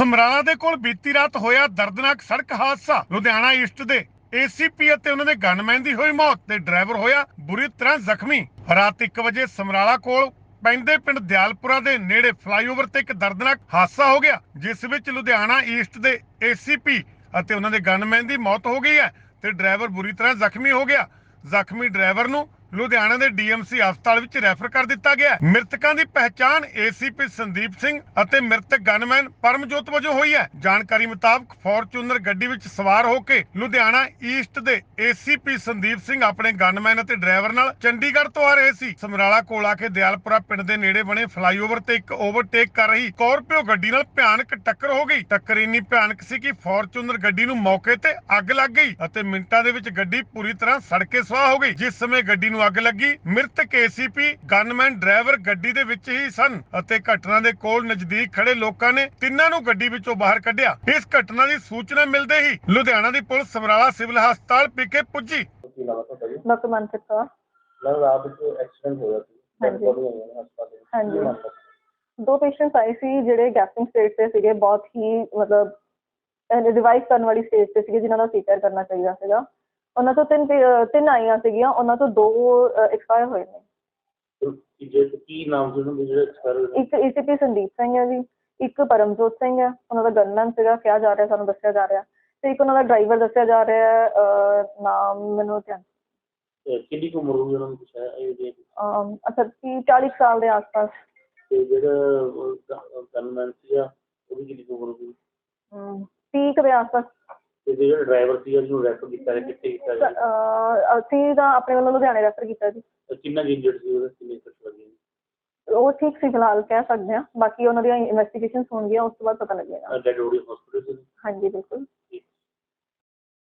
ਸਮਰਾਲਾ ਦੇ ਕੋਲ ਬੀਤੀ ਰਾਤ ਹੋਇਆ ਦਰਦਨਾਕ ਸੜਕ ਹਾਦਸਾ। ਲੁਧਿਆਣਾ ਈਸਟ ਦੇ ਏਸੀਪੀ ਅਤੇ ਉਹਨਾਂ ਦੇ ਗਨਮੈਨ ਦੀ ਹੋਈ ਮੌਤ ਤੇ ਡਰਾਈਵਰ ਹੋਇਆ ਬੁਰੀ ਤਰ੍ਹਾਂ ਜ਼ਖਮੀ। ਰਾਤ 1 ਵਜੇ ਸਮਰਾਲਾ ਕੋਲ ਪੈਂਦੇ ਪਿੰਡ ਦਿਆਲਪੁਰਾ ਦੇ ਨੇੜੇ ਫਲਾਈਓਵਰ ਤੇ ਇੱਕ ਦਰਦਨਾਕ ਹਾਦਸਾ ਹੋ ਗਿਆ, ਜਿਸ ਵਿੱਚ ਲੁਧਿਆਣਾ ਈਸਟ ਦੇ ਏਸੀਪੀ ਅਤੇ ਉਹਨਾਂ ਦੇ ਗਨਮੈਨ ਦੀ ਮੌਤ ਹੋ ਗਈ ਹੈ ਤੇ ਡਰਾਈਵਰ ਬੁਰੀ ਤਰ੍ਹਾਂ ਜ਼ਖਮੀ ਹੋ ਗਿਆ। ਜ਼ਖਮੀ ਡਰਾਈਵਰ ਨੂੰ ਲੁਧਿਆਣਾ ਦੇ ਡੀਐਮਸੀ ਹਸਪਤਾਲ ਵਿੱਚ ਰੈਫਰ ਕਰ ਦਿੱਤਾ ਗਿਆ ਮ੍ਰਿਤਕਾਂ ਦੀ ਪਹਿਚਾਣ ਏਸੀਪੀ ਸੰਦੀਪ ਸਿੰਘ ਅਤੇ ਮ੍ਰਿਤਕ ਗਨਮੈਨ ਪਰਮਜੋਤ ਵਜੋਂ ਹੋਈ ਹੈ। ਜਾਣਕਾਰੀ ਮੁਤਾਬਕ ਫੋਰਚੂਨਰ ਗੱਡੀ ਵਿੱਚ ਸਵਾਰ ਹੋ ਕੇ ਲੁਧਿਆਣਾ ਈਸਟ ਦੇ ਏਸੀਪੀ ਸੰਦੀਪ ਸਿੰਘ ਆਪਣੇ ਗਨਮੈਨ ਅਤੇ ਡਰਾਈਵਰ ਨਾਲ ਚੰਡੀਗੜ੍ਹ ਤੋਂ ਆ ਰਹੇ ਸੀ। ਸਮਰਾਲਾ ਕੋਲ ਆ ਕੇ ਦਿਆਲਪੁਰਾ ਪਿੰਡ ਦੇ ਨੇੜੇ ਬਣੇ ਫਲਾਈਓਵਰ ਤੇ ਇੱਕ ਓਵਰਟੇਕ ਕਰ ਰਹੀ ਸਕਾਰਪੀਓ ਗੱਡੀ ਨਾਲ ਭਿਆਨਕ ਟੱਕਰ ਹੋ ਗਈ। ਟੱਕਰ ਇੰਨੀ ਭਿਆਨਕ ਸੀ ਕਿ ਫੋਰਚੂਨਰ ਗੱਡੀ ਨੂੰ ਮੌਕੇ ਤੇ ਅੱਗ ਲੱਗ ਗਈ ਅਤੇ ਮਿੰਟਾਂ ਦੇ ਵਿੱਚ ਗੱਡੀ ਪੂਰੀ ਤਰ੍ਹਾਂ ਸੜ ਕੇ ਸੁਆਹ ਹੋ ਗਈ। ਜਿਸ ਸਮੇਂ ਗੱਡੀ ਨੂੰ ਅੱਗ ਲੱਗੀ। ਮ੍ਰਿਤਕ ਏਸੀਪੀ ਗਨਮੈਨ ਡਰਾਈਵਰ ਗੱਡੀ ਦੇ ਵਿੱਚ ਹੀ ਸਨ ਅਤੇ ਘਟਨਾ ਦੇ ਕੋਲ ਨਜ਼ਦੀਕ ਖੜੇ ਲੋਕਾਂ ਨੇ ਤਿੰਨਾਂ ਨੂੰ ਗੱਡੀ ਵਿੱਚੋਂ ਬਾਹਰ ਕੱਢਿਆ। ਇਸ ਘਟਨਾ ਦੀ ਸੂਚਨਾ ਮਿਲਦੇ ਹੀ ਲੁਧਿਆਣਾ ਦੀ ਪੁਲਿਸ ਸਮਰਾਲਾ ਸਿਵਲ ਹਸਪਤਾਲ ਵਿਖੇ ਪੁੱਜੀ। ਡਾਕਟਰ ਮਨਪ੍ਰੀਤ ਕੌਰ। ਐਕਸੀਡੈਂਟ ਹੋਇਆ ਸੀ। ਹਾਂਜੀ। ਦੇ ਪੇਸ਼ੈਂਟਸ ਆਏ ਸੀ ਜਿਹੜੇ ਗੈਸਟਿੰਗ ਸਟੇਜ ਤੇ ਸੀਗੇ। ਬਹੁਤ ਹੀ ਮਤਲਬ ਰਿਵਾਈਵ ਕਰਨ ਵਾਲੀ ਸਟੇਜ ਤੇ ਸੀਗੇ ਜਿਨ੍ਹਾਂ ਦਾ ਸੀਕਰ ਕਰਨਾ ਚਾਹੀਦਾ ਸੀਗਾ। ਉਹਨਾਂ ਤੋਂ ਤਿੰਨ ਪੇ- ਤਿੰਨ ਆਈਆਂ ਸੀਗੀਆਂ ਉਹਨਾਂ ਤੋਂ ਦੋ ਐਕਸਪਾਇਰ ਹੋਏ ਨੇ। ਕੀ ਜੇ ਕੀ ਨਾਮ ਸੀ ਉਹਨਾਂ ਦੇ ਜਿਹੜੇ ਐਕਸਪਾਇਰ ਹੋਏ ਇੱਕ ਏਸੀਪੀ ਸੰਦੀਪ ਸਿੰਘ ਹੈ ਜੀ ਇੱਕ ਪਰਮਜੋਤ ਸਿੰਘ ਹੈ ਉਹਨਾਂ ਦਾ ਗਨਮੈਨ ਸੀਗਾ ਕਿਹਾ ਜਾ ਰਿਹਾ ਸਾਨੂੰ ਦੱਸਿਆ ਜਾ ਰਿਹਾ। ਤੇ ਇੱਕ ਉਹਨਾਂ ਦਾ ਡਰਾਈਵਰ ਦੱਸਿਆ ਜਾ ਰਿਹਾ ਹੈ, ਅਹ, ਨਾਮ ਮੈਨੂੰ ਧਿਆਨ। ਤੇ ਕਿੰਨੀ ਕੁ ਉਮਰ ਹੋਈ ਉਹਨਾਂ ਦੀ ਕੁਛ ਹੈ ਇਹ ਦੇ ਅਮ, ਅੱਛਾ 30 40 ਸਾਲ ਦੇ ਆਸ-ਪਾਸ। ਤੇ ਜਿਹੜਾ ਗਨਮੈਨ ਸੀਗਾ ਉਹਦੀ ਕਿੰਨੀ ਕੁ ਉਮਰ ਹੋਈ ਅਮ, 30 ਕੁ ਦੇ ਆਸ-ਪਾਸ। ਤੇ ਜਿਹੜਾ ਡਰਾਈਵਰ ਸੀ ਉਹਨੂੰ ਰੈਫਰ ਕੀਤਾ ਗਿਆ ਕਿੱਥੇ ਕੀਤਾ ਗਿਆ ਅਹ, ਅਸੀਂ ਤਾਂ ਆਪਣੇ ਵੱਲੋਂ ਲੁਧਿਆਣੇ ਰੈਫਰ ਕੀਤਾ ਜੀ। ਤੇ ਕਿੰਨਾ ਇੰਜਰਡ ਸੀ ਉਹਦੇ? ਕਿੰਨੇ ਸੱਟ ਲੱਗੀ ਉਹ ਠੀਕ ਸੀ ਫਿਲਹਾਲ ਕਹਿ ਸਕਦੇ ਹਾਂ। ਬਾਕੀ ਉਹਨਾਂ ਦੀਆਂ ਇਨਵੈਸਟੀਗੇਸ਼ਨਸ ਹੋਣਗੀਆਂ ਉਸ ਤੋਂ ਬਾਅਦ ਪਤਾ ਲੱਗੇਗਾ। ਡੈਡ ਬੋਡੀ ਹਸਪੀਟਲ ਸੀ। ਹਾਂਜੀ ਬਿਲਕੁਲ।